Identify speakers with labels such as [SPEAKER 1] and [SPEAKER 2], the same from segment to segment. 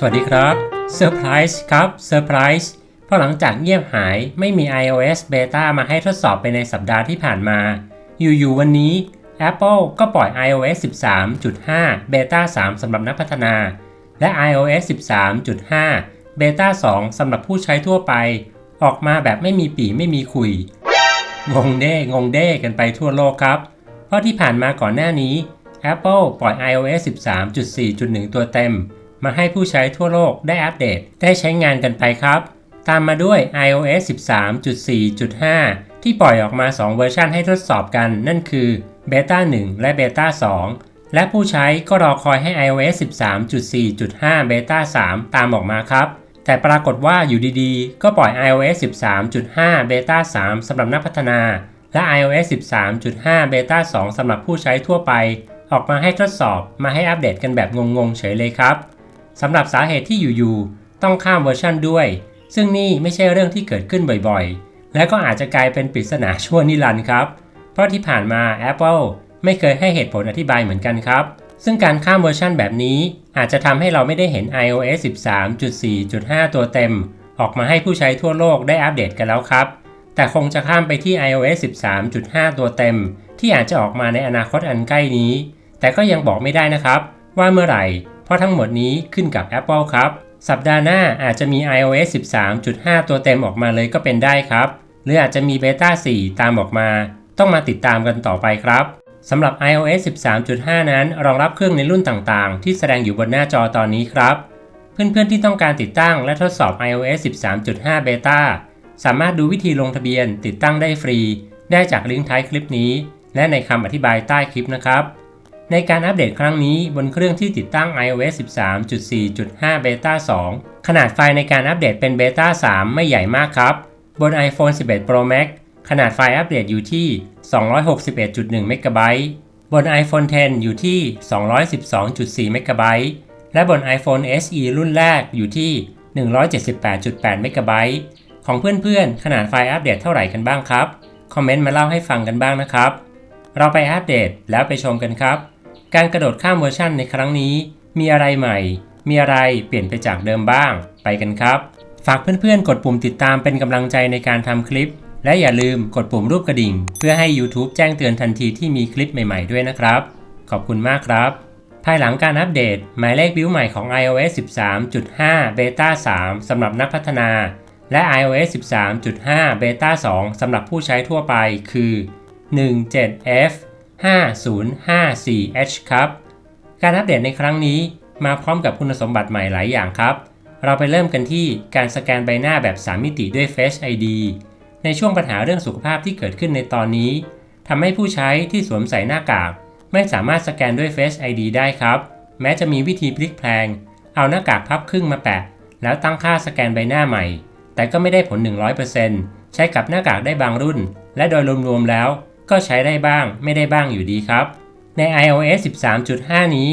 [SPEAKER 1] สวัสดีครับเซอร์ไพรส์ครับเซอร์ไพรส์เพราะหลังจากเงียบหายไม่มี iOS Beta มาให้ทดสอบไปในสัปดาห์ที่ผ่านมา อยู่ๆวันนี้ Apple ก็ปล่อย iOS 13.5 Beta 3สำหรับนักพัฒนา และ iOS 13.5 Beta 2สำหรับผู้ใช้ทั่วไป ออกมาแบบไม่มีปีไม่มีคุย งงเด้งงเด้กันไปทั่วโลกครับ เพราะที่ผ่านมาก่อนหน้านี้ Apple ปล่อย iOS 13.4.1 ตัวเต็ม มาให้ผู้ใช้ทั่วโลกได้อัปเดตได้ใช้งานกันไปครับ ตามมาด้วย iOS 13.4.5 ที่ปล่อยออกมา 2 เวอร์ชันให้ทดสอบกัน นั่นคือ Beta 1 และ Beta 2 และผู้ใช้ก็รอคอยให้ iOS 13.4.5 Beta 3 ตามออกมาครับ แต่ปรากฏว่าอยู่ดีๆ ก็ปล่อย iOS 13.5 Beta 3 สำหรับนักพัฒนา และ iOS 13.5 Beta 2 สำหรับผู้ใช้ทั่วไปออกมาให้ทดสอบมาให้อัปเดตกันแบบงงๆเฉยเลยครับ สำหรับสาเหตุที่อยู่ๆต้องข้ามเวอร์ชันด้วย ซึ่งนี่ไม่ใช่เรื่องที่เกิดขึ้นบ่อยๆ และก็อาจจะกลายเป็นปริศนาชั่วนิรันดร์ครับ เพราะที่ผ่านมา Apple ไม่เคยให้เหตุผลอธิบายเหมือนกันครับ ซึ่งการข้ามเวอร์ชันแบบนี้อาจจะทำให้เราไม่ได้เห็น iOS 13.4.5 ตัวเต็ม ออกมาให้ผู้ใช้ทั่วโลกได้อัปเดตกันแล้วครับ แต่คงจะข้ามไปที่ iOS 13.5 ตัวเต็ม ที่อาจจะออกมาในอนาคตอันใกล้นี้ แต่ก็ยังบอกไม่ได้นะครับ ว่าเมื่อไหร่ เพราะทั้งหมดนี้ขึ้นกับ Apple ครับ สัปดาห์หน้าอาจจะมี iOS 13.5 ตัวเต็มออกมาเลยก็เป็นได้ครับ หรืออาจจะมี Beta 4ตามออกมา ต้องมาติดตามกันต่อไปครับสำหรับ iOS 13.5 นั้น รองรับเครื่องในรุ่นต่างๆ ที่แสดงอยู่บนหน้าจอตอนนี้ครับ เพื่อนๆที่ต้องการติดตั้งและทดสอบ iOS 13.5 Beta สามารถดูวิธีลงทะเบียนติดตั้งได้ฟรี ได้จากลิงก์ท้ายคลิปนี้ และในคำอธิบายใต้คลิปนะครับ ในการอัปเดตครั้งนี้บนเครื่องที่ติดตั้ง iOS 13.4.5 Beta 2 ขนาดไฟล์ในการอัปเดตเป็น Beta 3 ไม่ใหญ่มากครับ บน iPhone 11 Pro Max ขนาดไฟล์อัปเดตอยู่ที่ 261.1เมกะไบต์บน iPhone 10 อยู่ที่ 212.4เมกะไบต์และบน iPhone SE รุ่นแรกอยู่ที่ 178.8เมกะไบต์ของเพื่อนๆ ขนาดไฟล์อัปเดตเท่าไหร่กันบ้างครับ คอมเมนต์มาเล่าให้ฟังกันบ้างนะครับ เราไปอัปเดตแล้วไปชมกันครับ การกระโดดข้ามเวอร์ชันในครั้งนี้ มีอะไรใหม่ มีอะไรเปลี่ยนไปจากเดิมบ้าง ไปกันครับ ฝากเพื่อนๆ กดปุ่มติดตามเป็นกำลังใจในการทำคลิป และอย่าลืมกดปุ่มรูปกระดิ่ง เพื่อให้ YouTube แจ้งเตือนทันทีที่มีคลิปใหม่ๆด้วยนะครับ ขอบคุณมากครับ ภายหลังการอัปเดต หมายเลขบิวใหม่ของ iOS 13.5 Beta 3สำหหรับนักพัฒนา และ iOS 13.5 Beta 2สำหรับผู้ใช้ทั่วไปคือ 17F 5054H ครับ การอัปเดตในครั้งนี้มาพร้อมกับคุณสมบัติใหม่หลายอย่างครับ เราไปเริ่มกันที่การสแกนใบหน้าแบบ 3 มิติด้วย Face ID ในช่วงปัญหาเรื่องสุขภาพที่เกิดขึ้นในตอนนี้ทำให้ผู้ใช้ที่สวมใส่หน้ากาก ไม่สามารถสแกนด้วย Face ID ได้ครับ แม้จะมีวิธีพลิกแพลง เอาหน้ากากพับครึ่งมาแปะ แล้วตั้งค่าสแกนใบหน้าใหม่ แต่ก็ไม่ได้ผล 100%ใช้กับหน้ากากได้บางรุ่น และโดยรวมๆแล้ว ก็ใช้ได้บ้างไม่ได้บ้างอยู่ดีครับ ใน iOS 13.5 นี้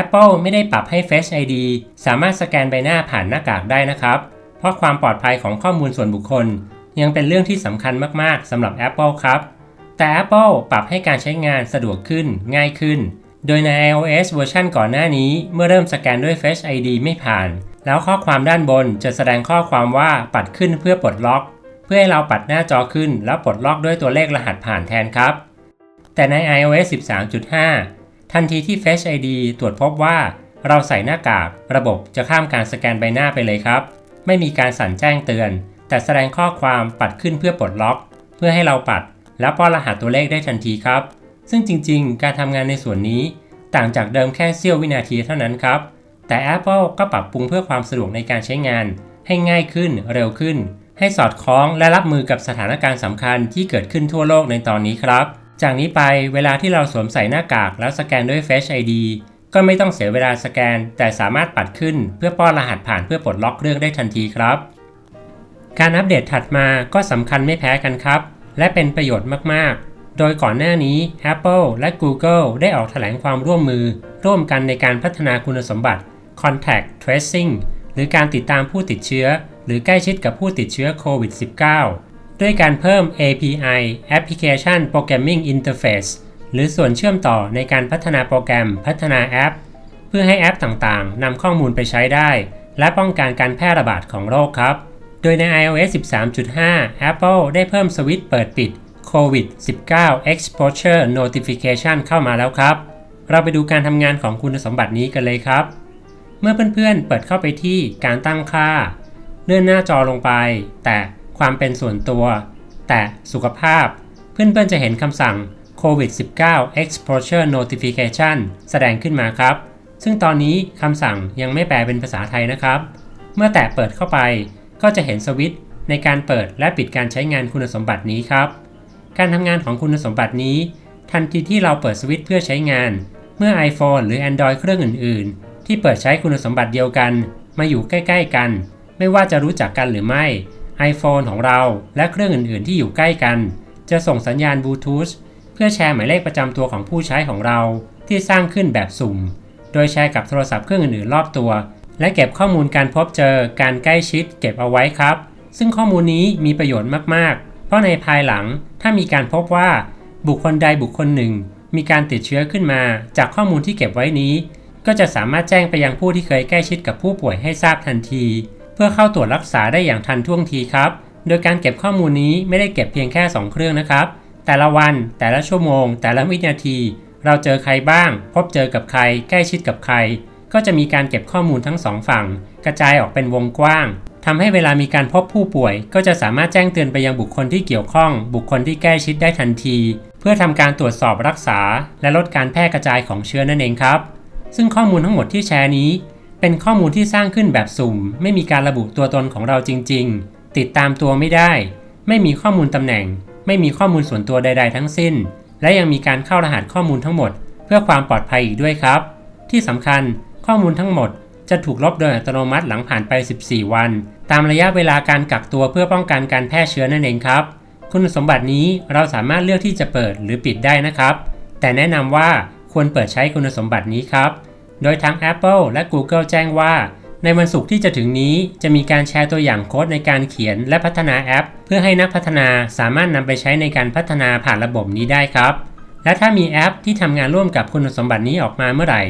[SPEAKER 1] Apple ไม่ได้ปรับให้ Face ID สามารถสแกนใบหน้าผ่านหน้ากากได้นะครับ เพราะความปลอดภัยของข้อมูลส่วนบุคคล ยังเป็นเรื่องที่สำคัญมากๆสำหรับ Apple ครับ แต่ Apple ปรับให้การใช้งานสะดวกขึ้นง่ายขึ้น โดยใน iOS เวอร์ชันก่อนหน้านี้เมื่อเริ่มสแกนด้วย Face ID ไม่ผ่าน แล้วข้อความด้านบนจะแสดงข้อความว่าปัดขึ้นเพื่อปลดล็อก เพื่อให้เราปัดหน้าจอขึ้น แล้วปลดล็อกด้วยตัวเลขรหัสผ่านแทนครับ แต่ใน iOS 13.5 ทันทีที่ Face ID ตรวจพบว่า เราใส่หน้ากาก ระบบจะข้ามการสแกนใบหน้าไปเลยครับ ไม่มีการสั่นแจ้งเตือน แต่แสดงข้อความปัดขึ้นเพื่อปลดล็อก เพื่อให้เราปัด แล้วป้อนรหัสตัวเลขได้ทันทีครับ ซึ่งจริง ๆ การทำงานในส่วนนี้ ต่างจากเดิมแค่เสี้ยววินาทีเท่านั้นครับแต่ Apple ก็ปรับปรุงเพื่อความสะดวกในการใช้งาน ให้ง่ายขึ้นเร็วขึ้น ให้สอดคล้องและรับมือกับสถานการณ์สำคัญที่เกิดขึ้นทั่วโลกในตอนนี้ครับ จากนี้ไปเวลาที่เราสวมใส่หน้ากากแล้วสแกนด้วย Face ID ก็ไม่ต้องเสียเวลาสแกน แต่สามารถปัดขึ้น เพื่อป้อนรหัสผ่านเพื่อปลดล็อกเครื่องได้ทันทีครับ การอัปเดตถัดมาก็สำคัญไม่แพ้กันครับ และเป็นประโยชน์มากๆ โดยก่อนหน้านี้ Apple และ Google ได้ออกแถลงความร่วมมือ ร่วมกันในการพัฒนาคุณสมบัติ Contact Tracing หรือการติดตามผู้ติดเชื้อ หรือใกล้ชิดกับผู้ติดเชื้อโควิด -19 ด้วยการเพิ่ม API Application Programming Interface หรือส่วนเชื่อมต่อในการพัฒนาโปรแกรมพัฒนาแอป เพื่อให้แอปต่างๆนำข้อมูลไปใช้ได้ และป้องกันการแพร่ระบาดของโรคครับ โดยใน iOS 13.5 Apple ได้เพิ่มสวิตช์เปิดปิด COVID 19 Exposure Notification เข้ามาแล้วครับ เราไปดูการทำงานของคุณสมบัตินี้กันเลยครับ เมื่อเพื่อนๆเปิดเข้าไปที่การตั้งค่า เลื่อนหน้าจอลงไป แต่ความเป็นส่วนตัว แต่สุขภาพ เพื่อนๆจะเห็นคำสั่ง COVID-19 Exposure Notification แสดงขึ้นมาครับ ซึ่งตอนนี้คำสั่งยังไม่แปลเป็นภาษาไทยนะครับ เมื่อแตะเปิดเข้าไป ก็จะเห็นสวิตช์ในการเปิดและปิดการใช้งานคุณสมบัตินี้ครับ การทำงานของคุณสมบัตินี้ ทันทีที่เราเปิดสวิตช์เพื่อใช้งาน เมื่อ iPhone หรือ Android เครื่องอื่น ๆ ที่เปิดใช้คุณสมบัติเดียวกัน มาอยู่ใกล้ ๆ กัน ไม่ว่าจะรู้จักกันหรือไม่ iPhone ของเราและเครื่องอื่น ๆ ที่อยู่ใกล้กัน จะส่งสัญญาณบลูทูธเพื่อแชร์หมายเลขประจำตัวของผู้ใช้ของเราที่สร้างขึ้นแบบสุ่ม โดยแชร์กับโทรศัพท์เครื่องอื่น ๆ รอบตัว และเก็บข้อมูลการพบเจอการใกล้ชิดเก็บเอาไว้ครับ ซึ่งข้อมูลนี้มีประโยชน์มาก ๆ เพราะในภายหลังถ้ามีการพบว่าบุคคลใดบุคคลหนึ่ง มีการติดเชื้อขึ้นมา จากข้อมูลที่เก็บไว้นี้ ก็จะสามารถแจ้งไปยังผู้ที่เคยใกล้ชิดกับผู้ป่วยให้ทราบทันที พื่อเข้าตรวจรักษาได้อย่างทันท่วงทีครับ โดยการเก็บข้อมูลนี้ไม่ได้เก็บเพียงแค่ 2 เครื่องนะครับ แต่ละวัน แต่ละชั่วโมง แต่ละวินาที เราเจอใครบ้าง พบเจอกับใคร ใกล้ชิดกับใคร ก็จะมีการเก็บข้อมูลทั้งสองฝั่ง กระจายออกเป็นวงกว้างทำให้เวลามีการพบผู้ป่วย ก็จะสามารถแจ้งเตือนไปยังบุคคลที่เกี่ยวข้อง บุคคลที่ใกล้ชิดได้ทันที เพื่อทำการตรวจสอบรักษา และลดการแพร่กระจายของเชื้อนั่นเองครับซึ่งข้อมูลทั้งหมดที่แชร์นี้ เป็นข้อมูลที่สร้างขึ้นแบบสุ่ม ไม่มีการระบุตัวตนของเราจริง ๆ ติดตามตัวไม่ได้ ไม่มีข้อมูลตำแหน่ง ไม่มีข้อมูลส่วนตัวใด ๆ ทั้งสิ้น และยังมีการเข้ารหัสข้อมูลทั้งหมด เพื่อความปลอดภัยอีกด้วยครับ ที่สำคัญข้อมูลทั้งหมดจะถูกลบโดยอัตโนมัติหลังผ่านไป 14 วัน ตามระยะเวลาการกักตัวเพื่อป้องกันการแพร่เชื้อนั่นเองครับ คุณสมบัตินี้เราสามารถเลือกที่จะเปิดหรือปิดได้นะครับ แต่แนะนำว่าควรเปิดใช้คุณสมบัตินี้ครับ โดยทั้ง Apple และ Google แจ้งว่า ในวันศุกร์ที่จะถึงนี้จะมีการแชร์ตัวอย่างโค้ดในการเขียนและพัฒนาแอป เพื่อให้นักพัฒนาสามารถนำไปใช้ในการพัฒนาผ่านระบบนี้ได้ครับ และถ้ามีแอปที่ทำงานร่วมกับคุณสมบัตินี้ออกมาเมื่อไหร่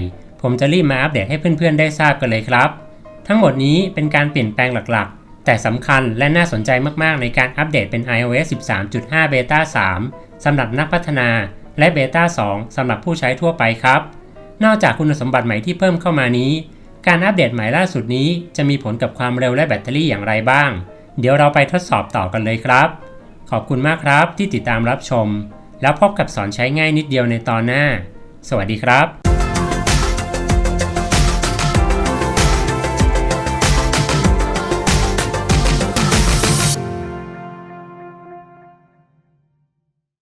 [SPEAKER 1] ผมจะรีบมาอัปเดตให้เพื่อนๆ ได้ทราบกันเลยครับ ทั้งหมดนี้เป็นการเปลี่ยนแปลงหลักๆ แต่สำคัญและน่าสนใจมากๆ ในการอัปเดตเป็น iOS 13.5 Beta 3สำหรับนักพัฒนาและ Beta 2สำหรับผู้ใช้ทั่วไปครับ นอกจากคุณสมบัติใหม่ที่เพิ่มเข้ามานี้ การอัปเดตใหม่ล่าสุดนี้ จะมีผลกับความเร็วและแบตเตอรี่อย่างไรบ้าง เดี๋ยวเราไปทดสอบต่อกันเลยครับ ขอบคุณมากครับที่ติดตามรับชม แล้วพบกับสอนใช้ง่ายนิดเดียวในตอนหน้า สวัสดีครับ